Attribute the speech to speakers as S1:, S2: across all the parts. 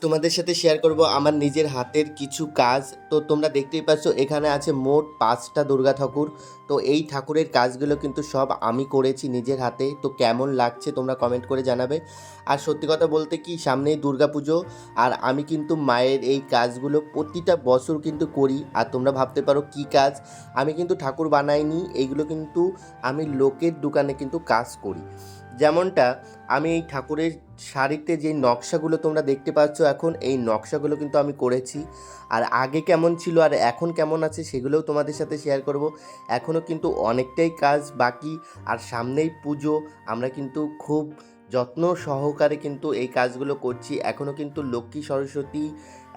S1: তোমাদের সাথে শেয়ার করব আমার নিজের হাতের কিছু কাজ। তো তোমরা দেখতেই পাচ্ছ, এখানে আছে মোট পাঁচটা দুর্গা ঠাকুর। তো এই ঠাকুরের কাজগুলো কিন্তু সব আমি করেছি নিজের হাতে। তো কেমন লাগছে তোমরা কমেন্ট করে জানাবে। আর সত্যি কথা বলতে কি, সামনেই দুর্গা পুজো। আর আমি কিন্তু মায়ের এই কাজগুলো প্রতিটা বছর কিন্তু করি। আর তোমরা ভাবতে পারো কি কাজ? আমি কিন্তু ঠাকুর বানাইনি এইগুলো কিন্তু আমি লোকের দোকানে কিন্তু কাজ করি। যেমনটা আমি এই ঠাকুরের শাড়িতে যে নকশাগুলো তোমরা দেখতে পাচ্ছ এখন, এই নকশাগুলো কিন্তু আমি করেছি। আর আগে কেমন ছিল আর এখন কেমন আছে সেগুলোও তোমাদের সাথে শেয়ার করব। এখনও কিন্তু অনেকটাই কাজ বাকি আর সামনেই পুজো। আমরা কিন্তু খুব যত্ন সহকারে কিন্তু এই কাজগুলো করছি। এখনও কিন্তু লক্ষ্মী সরস্বতী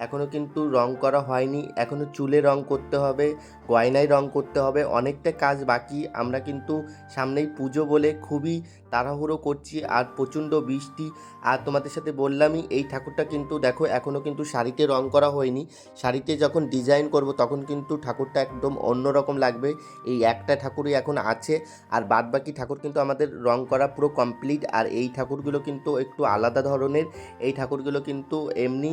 S1: এখনও কিন্তু রং করা হয়নি এখনও চুলে রং করতে হবে, গয়নায় রং করতে হবে, অনেকটা কাজ বাকি। আমরা কিন্তু সামনেই পুজো বলে খুবই তাড়াহুড়ো করছি, আর প্রচণ্ড বৃষ্টি। আর তোমাদের সাথে বললামই, এই ঠাকুরটা কিন্তু দেখো এখনও কিন্তু শাড়িতে রং করা হয়নি। শাড়িতে যখন ডিজাইন করব, তখন কিন্তু ঠাকুরটা একদম অন্যরকম লাগবে। এই একটা ঠাকুরই এখন আছে, আর বাদ বাকি ঠাকুর কিন্তু আমাদের রং করা পুরো কমপ্লিট আর এই ঠাকুরগুলো কিন্তু একটু আলাদা ধরনের, এই ঠাকুরগুলো কিন্তু এমনি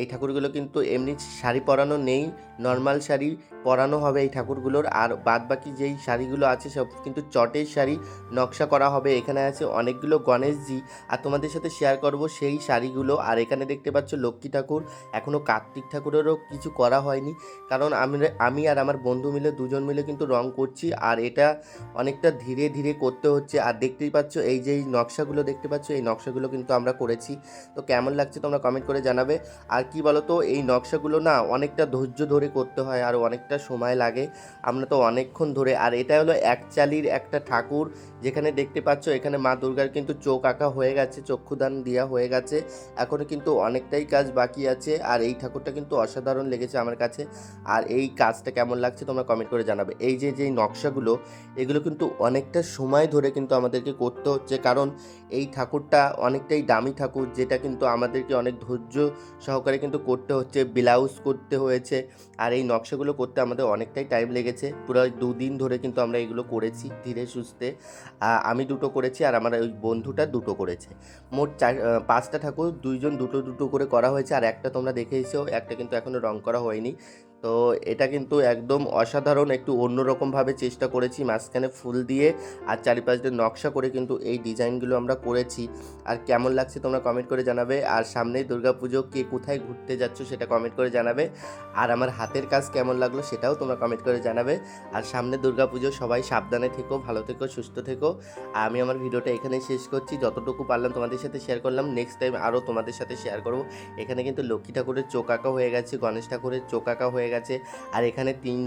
S1: এই ঠাকুরগুলো কিন্তু এমনি শাড়ি পরানো নেই নর্মাল শাড়ি পরানো হবে এই ঠাকুরগুলোর। আর বাদ বাকি যেই শাড়িগুলো আছে সব কিন্তু চটের শাড়ি নকশা করা হবে। এখানে আছে অনেকগুলো গণেশজি। আর তোমাদের সাথে শেয়ার করব সেই শাড়িগুলো। আর এখানে দেখতে পাচ্ছ লক্ষ্মী ঠাকুর। এখনও কার্তিক ঠাকুরেরও কিছু করা হয়নি। কারণ আমি আমি আর আমার বন্ধু মিলে দুজন মিলে কিন্তু রং করছি। আর এটা অনেকটা ধীরে ধীরে করতে হচ্ছে। আর দেখতেই পাচ্ছ এই যে নকশাগুলো দেখতে পাচ্ছ, এই নকশাগুলো কিন্তু আমরা করেছি। তো কেমন লাগছে তোমরা কমেন্ট করে জানাবে। আর কি বলতো, এই নকশাগুলো না অনেকটা ধৈর্য ধরে করতে হয় আর অনেকটা সময় লাগে। আমরা তো অনেকক্ষণ ধরে, আর এটা হলো এক চালির একটা ঠাকুর। যেখানে দেখতে পাচ্ছ, এখানে মা দুর্গার কিন্তু চোখ আঁকা হয়ে গেছে, চক্ষুদান দেওয়া হয়ে গেছে। এখনও কিন্তু অনেকটাই কাজ বাকি আছে, আর এই ঠাকুরটা কিন্তু অসাধারণ লেগেছে আমার কাছে। আর এই কাজটা কেমন লাগছে তোমরা কমেন্ট করে জানাবে। এই যে যে নকশাগুলো, এগুলো কিন্তু অনেকটা সময় ধরে কিন্তু আমাদেরকে করতে হচ্ছে। কারণ এই ঠাকুরটা অনেকটাই দামি ঠাকুর, যেটা কিন্তু আমাদেরকে অনেক ধৈর্য সহকারে কিন্তু করতে হচ্ছে, ব্লাউজ করতে হয়েছে। আর এই নকশাগুলো করতে আমাদের অনেকটাই টাইম লেগেছে। পুরো দুদিন ধরে কিন্তু আমরা এগুলো করেছি ধীরে সুস্থে। আমি দুটো করেছি আর আমার ওই বন্ধুটা দুটো করেছে। মোট চার পাঁচটা ঠাকুর, দুইজন দুটো দুটো করে করা হয়েছে। আর একটা তোমরা দেখে এসেও একটা কিন্তু এখনও রং করা হয়নি। তো এটা কিন্তু একদম অসাধারণ একটু অন্যরকমভাবে চেষ্টা করেছি মাঝখানে ফুল দিয়ে আর চারিপাশ নকশা করে কিন্তু এই ডিজাইনগুলো আমরা করেছি। আর কেমন লাগছে তোমরা কমেন্ট করে জানাবে। আর সামনেই দুর্গাপুজো, কে কোথায় ঘুরতে যাচ্ছ সেটা কমেন্ট করে জানাবে। আর আমার হাতের কাজ কেমন লাগল সেটাও তোমরা কমেন্ট করে জানাবে। আর সামনে দুর্গাপুজো, সবাই সাবধানে থেকো, ভালো থেকো, সুস্থ থেকো। আর আমি আমার ভিডিওটা এখানেই শেষ করছি। যতটুকু পারলাম তোমাদের সাথে শেয়ার করলাম নেক্সট টাইম আরও তোমাদের সাথে শেয়ার করব। এখানে কিন্তু লক্ষ্মী ঠাকুরের চোখ আঁকা হয়ে গেছে, গণেশ ঠাকুরের চোখ আঁকা হয়ে গেছে। আর এখানে তিন